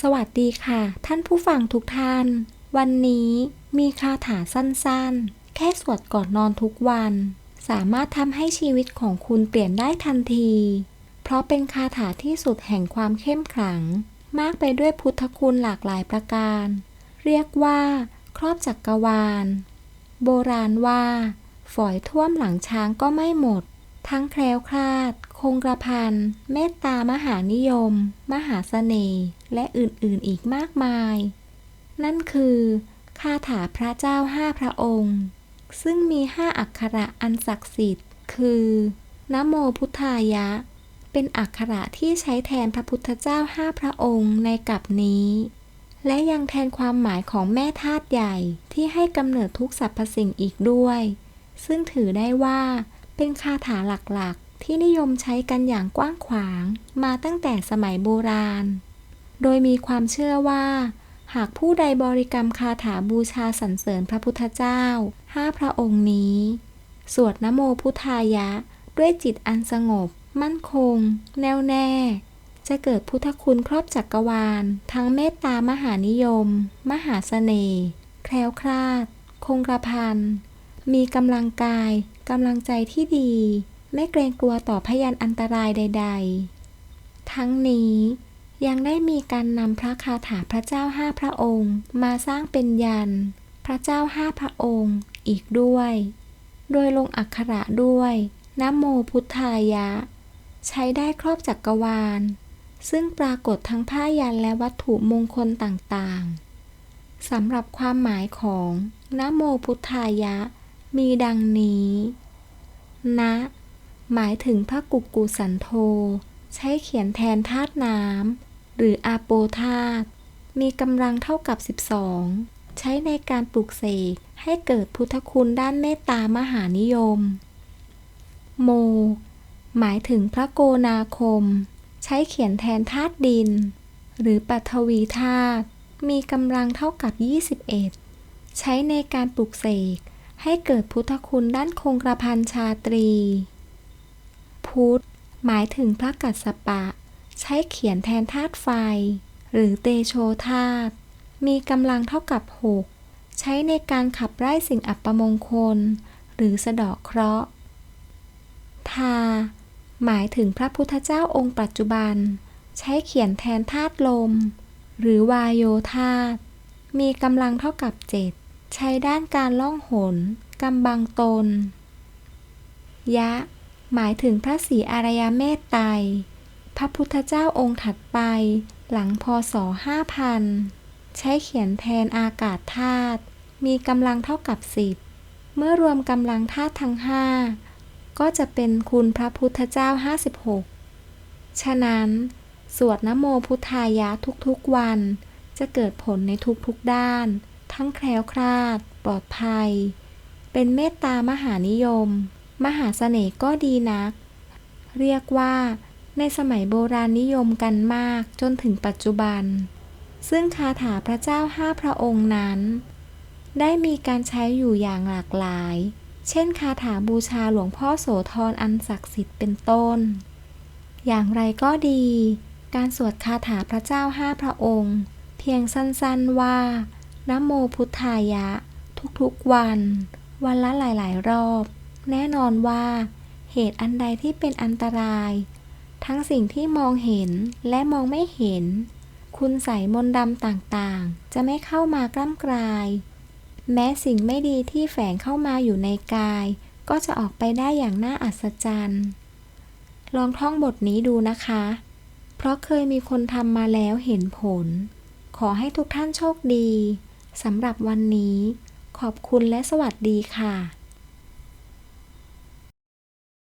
สวัสดีค่ะ ท่านผู้ฟังทุกท่าน วันนี้มีคาถาสั้นๆ แค่สวดก่อนนอนทุกวัน สามารถทำให้ชีวิตของคุณเปลี่ยนได้ทันที เพราะเป็นคาถาที่สุดแห่งความเข้มขลัง มากไปด้วยพุทธคุณหลากหลายประการ เรียกว่า ครอบจักกรวาล โบราณว่า ฝอยท่วมหลังช้างก็ไม่หมด ทั้งแคล้วคลาด คงกระพันเมตตามหานิยม มหาเสน่ห์ และอื่นๆอีกมากมาย นั่นคือคาถาพระเจ้าห้าพระองค์ ซึ่งมีห้าอักขระอันศักดิ์สิทธิ์ คือนโมพุทธายะ เป็นอักขระที่ใช้แทนพระพุทธเจ้าห้าพระองค์ในกับนี้ และยังแทนความหมายของแม่ธาตุใหญ่ที่ให้กำเนิดทุกสรรพสิ่งอีกด้วย ซึ่งถือได้ว่าเป็นคาถาหลักๆ ที่นิยมใช้กันอย่างกว้างขวางมาตั้งแต่สมัยโบราณ โดยมีความเชื่อว่า หากผู้ใดบริกรรมคาถาบูชาสรรเสริญพระพุทธเจ้าห้าพระองค์นี้ สวดนโมพุทธายะ ด้วยจิตอันสงบ มั่นคง แน่วแน่ จะเกิดพุทธคุณครอบจักรวาล ทั้งเมตตามหานิยม มหาเสน่ห์แคล้วคลาด คงกระพันมีกำลังกายกำลังใจที่ดี ไม่เกรงกลัวต่อพยันอันตรายใด ๆ ทั้งนี้ ยังได้มีการนำพระคาถาพระเจ้าห้าพระองค์ มาสร้างเป็นยัน พระเจ้าห้าพระองค์ อีกด้วย โดยลงอักขระด้วยนะโมพุทธายะ ใช้ได้ครอบจักกรวาล ซึ่งปรากฏทั้งผ้ายันและวัตถุมงคลต่างๆสำหรับความหมายของนะโมพุทธายะ มีดังนี้ นะ หมายถึงพระกุกกุสันโธ ใช้เขียนแทนธาตุน้ำหรืออาโปธาตุมีกำลังเท่ากับ 12 ใช้ในการปลุกเสกให้เกิดพุทธคุณด้านเมตตามหานิยม โม หมายถึงพระโกนาคม ใช้เขียนแทนธาตุดิน หรือปัทวีธาตุมีกำลังเท่ากับ 21 ใช้ในการปลุกเสกให้เกิดพุทธคุณด้านคงกระพันชาตรี พุทธ หมายถึงพระกัสสปะ ใช้เขียนแทนธาตุไฟ หรือเตโชธาตุมีกำลังเท่ากับ 6 ใช้ในการขับไล่สิ่งอัปมงคล หรือสะเดาะเคราะห์ทา หมายถึงพระพุทธเจ้าองค์ปัจจุบัน ใช้เขียนแทนธาตุลม หรือวายโยธาตุมีกำลังเท่ากับ 7 ใช้ด้านการล่องหนกำบังตน ยะ หมายถึงพระศรีอารยเมตไตรพระพุทธเจ้าองค์ถัดไป หลังพศ 5,000 ใช้เขียนแทนอากาศธาตุมีกำลังเท่ากับ 10 เมื่อรวมกำลังธาตุทั้ง 5 ก็จะเป็นคุณพระพุทธเจ้า 56 ฉะนั้น สวดนโมพุทธายะทุกๆวัน จะเกิดผลในทุกๆด้าน ทั้งแคล้วคลาด ปลอดภัย เป็นเมตตามหานิยม มหาเสน่ห์ก็ดีนัก เรียกว่า ในสมัยโบราณนิยมกันมากจนถึงปัจจุบัน ซึ่งคาถาพระเจ้าห้าพระองค์นั้น ได้มีการใช้อยู่อย่างหลากหลาย เช่น คาถาบูชาหลวงพ่อโสธรอันศักดิ์สิทธิ์เป็นต้น อย่างไรก็ดี การสวดคาถาพระเจ้าห้าพระองค์ เพียงสั้นๆว่านะโมพุทธายะ ทุกๆวัน วันละหลายๆ รอบ แน่นอนว่า เหตุอันใดที่เป็นอันตราย ทั้งสิ่งที่มองเห็นและมองไม่เห็น คุณใส่มนต์ดำต่างๆ จะไม่เข้ามากล้ำกลาย แม้สิ่งไม่ดีที่แฝงเข้ามาอยู่ในกาย ก็จะออกไปได้อย่างน่าอัศจรรย์ ลองท่องบทนี้ดูนะคะ เพราะเคยมีคนทำมาแล้วเห็นผล ขอให้ทุกท่านโชคดีสำหรับวันนี้ ขอบคุณและสวัสดีค่ะ